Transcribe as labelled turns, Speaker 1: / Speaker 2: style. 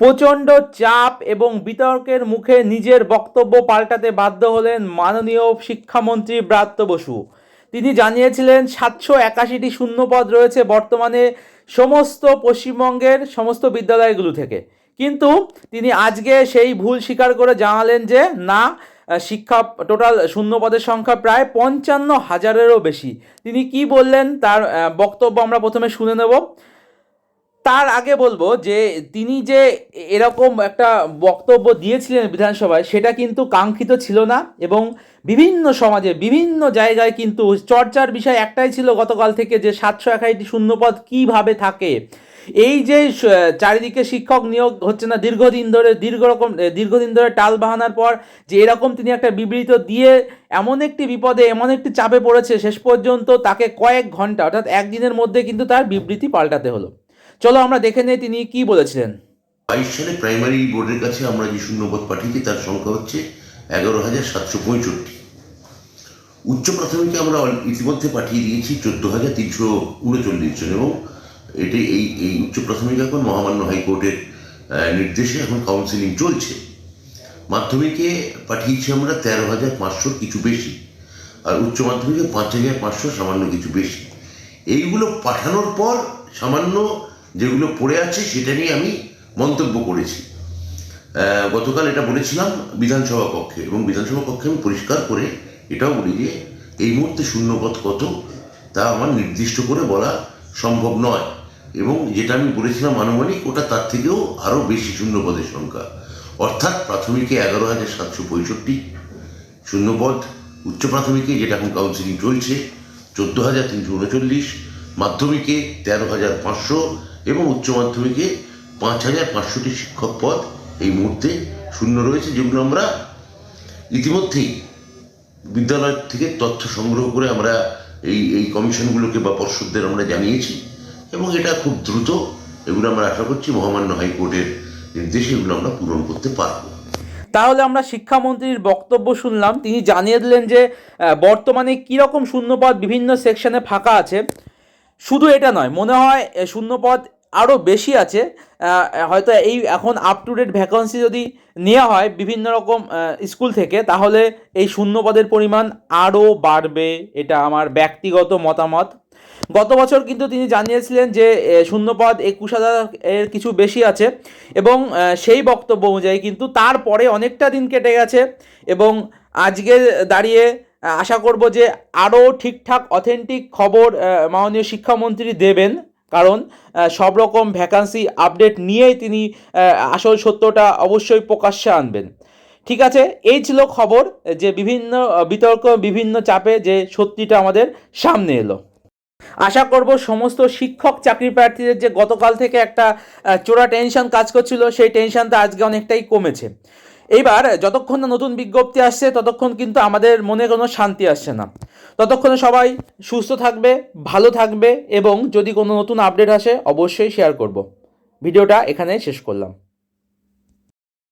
Speaker 1: প্রচণ্ড চাপ এবং বিতর্কের মুখে নিজের বক্তব্য পাল্টাতে বাধ্য হলেন মাননীয় শিক্ষামন্ত্রী ব্রাত্য বসু। তিনি জানিয়েছিলেন, সাতশো একাশিটি শূন্যপদ রয়েছে বর্তমানে সমস্ত পশ্চিমবঙ্গের সমস্ত বিদ্যালয়গুলো থেকে। কিন্তু তিনি আজকে সেই ভুল স্বীকার করে জানালেন যে, না, শিক্ষা টোটাল শূন্যপদের সংখ্যা প্রায় পঞ্চান্ন হাজারেরও বেশি। তিনি কি বললেন তার বক্তব্য আমরা প্রথমে শুনে নেব। তার আগে বলব যে তিনি যে এরকম একটা বক্তব্য দিয়েছিলেন বিধানসভায়, সেটা কিন্তু কাঙ্ক্ষিত ছিল না এবং বিভিন্ন সমাজে, বিভিন্ন জায়গায় কিন্তু চর্চার বিষয় একটাই ছিল গতকাল থেকে যে সাতশো একাশিটি শূন্যপদ কীভাবে থাকে। এই যে চারিদিকে শিক্ষক নিয়োগ হচ্ছে না, দীর্ঘদিন ধরে, দীর্ঘ রকম দীর্ঘদিন ধরে টাল বাহানার পর যে এরকম তিনি একটা বিবৃত দিয়ে এমন একটি বিপদে, এমন একটি চাপে পড়েছে, শেষ পর্যন্ত তাকে কয়েক ঘণ্টা, অর্থাৎ একদিনের মধ্যে কিন্তু তার বিবৃতি পাল্টাতে হলো। চলো আমরা দেখে নেই তিনি কি বলেছিলেন।
Speaker 2: বাইশ সালে প্রাইমারি বোর্ডের কাছে আমরা যে শূন্যপদ পাঠিয়েছি, তার সংখ্যা হচ্ছে এগারো হাজার সাতশো পঁয়ষট্টি। উচ্চ প্রাথমিকে আমরা ইতিমধ্যে পাঠিয়ে দিয়েছি চোদ্দ হাজার তিনশো উনচল্লিশ জন এবং এটি এই এই উচ্চ প্রাথমিক এখন মহামান্য হাইকোর্টের নির্দেশে এখন কাউন্সিলিং চলছে। মাধ্যমিকে পাঠিয়েছি আমরা তেরো হাজার পাঁচশো কিছু বেশি আর উচ্চ মাধ্যমিকে পাঁচ হাজার পাঁচশো সামান্য কিছু বেশি। এইগুলো পাঠানোর পর সামান্য যেগুলো পড়ে আছে সেটা নিয়ে আমি মন্তব্য করেছি। গতকাল এটা বলেছিলাম বিধানসভা কক্ষে এবং বিধানসভা কক্ষে আমি পরিষ্কার করে এটাও বলি যে এই মুহূর্তে শূন্যপদ কত তা আমার নির্দিষ্ট করে বলা সম্ভব নয়। এবং যেটা আমি বলেছিলাম আনুমানিক ওটা তার থেকেও আরও বেশি শূন্যপদের সংখ্যা। অর্থাৎ প্রাথমিকে এগারো হাজার সাতশো পঁয়ষট্টি। শূন্যপদ উচ্চ প্রাথমিকে, যেটা এখন কাউন্সিলিং চলছে, চোদ্দ হাজার তিনশো উনচল্লিশ। মাধ্যমিকে তেরো হাজার পাঁচশো। এবং উচ্চ মাধ্যমিকে পাঁচ হাজার পাঁচশোটি শিক্ষক পদ এই মুহূর্তে শূন্য রয়েছে, যেগুলো আমরা ইতিমধ্যেই বিদ্যালয় থেকে তথ্য সংগ্রহ করে আমরা এই এই কমিশনগুলোকে বা পর্ষদদের আমরা জানিয়েছি এবং এটা খুব দ্রুত এগুলো আমরা আশা করছি মহামান্য হাইকোর্টের নির্দেশে এগুলো আমরা পূরণ করতে পারব।
Speaker 1: তাহলে আমরা শিক্ষামন্ত্রীর বক্তব্য শুনলাম। তিনি জানিয়ে দিলেন যে বর্তমানে কীরকম শূন্যপদ বিভিন্ন সেকশনে ফাঁকা আছে। শুধু এটা নয়, মনে হয় শূন্যপদ আরও বেশি আছে হয়তো এই এখন আপ টু ডেট ভ্যাকান্সি যদি নেওয়া হয় বিভিন্ন রকম স্কুল থেকে, তাহলে এই শূন্যপদের পরিমাণ আরও বাড়বে, এটা আমার ব্যক্তিগত মতামত। গত বছর কিন্তু তিনি জানিয়েছিলেন যে শূন্যপদ একুশ হাজার এর কিছু বেশি আছে এবং সেই বক্তব্য অনুযায়ী কিন্তু তারপরে অনেকটা দিন কেটে গেছে এবং আজকে দাঁড়িয়ে, আশা করব যে আরও ঠিকঠাক অথেন্টিক খবর মাননীয় শিক্ষামন্ত্রী দেবেন। কারণ সব রকম ভ্যাকান্সি আপডেট নিয়েই তিনি আসল সত্যটা অবশ্যই প্রকাশ্যে আনবেন। ঠিক আছে, এই ছিল খবর, যে বিভিন্ন বিতর্ক, বিভিন্ন চাপে যে সত্যিটা আমাদের সামনে এলো। আশা করব সমস্ত শিক্ষক চাকরি প্রার্থীদের যে গতকাল থেকে একটা চোরা টেনশন কাজ করছিল, সেই টেনশনটা আজকে অনেকটাই কমেছে। এইবার যতক্ষণ না নতুন বিজ্ঞপ্তি আসছে, ততক্ষণ কিন্তু আমাদের মনে কোনো শান্তি আসছে না। ততক্ষণে সবাই সুস্থ থাকবে, ভালো থাকবে এবং যদি কোনো নতুন আপডেট আসে, অবশ্যই শেয়ার করব। ভিডিওটা এখানে শেষ করলাম।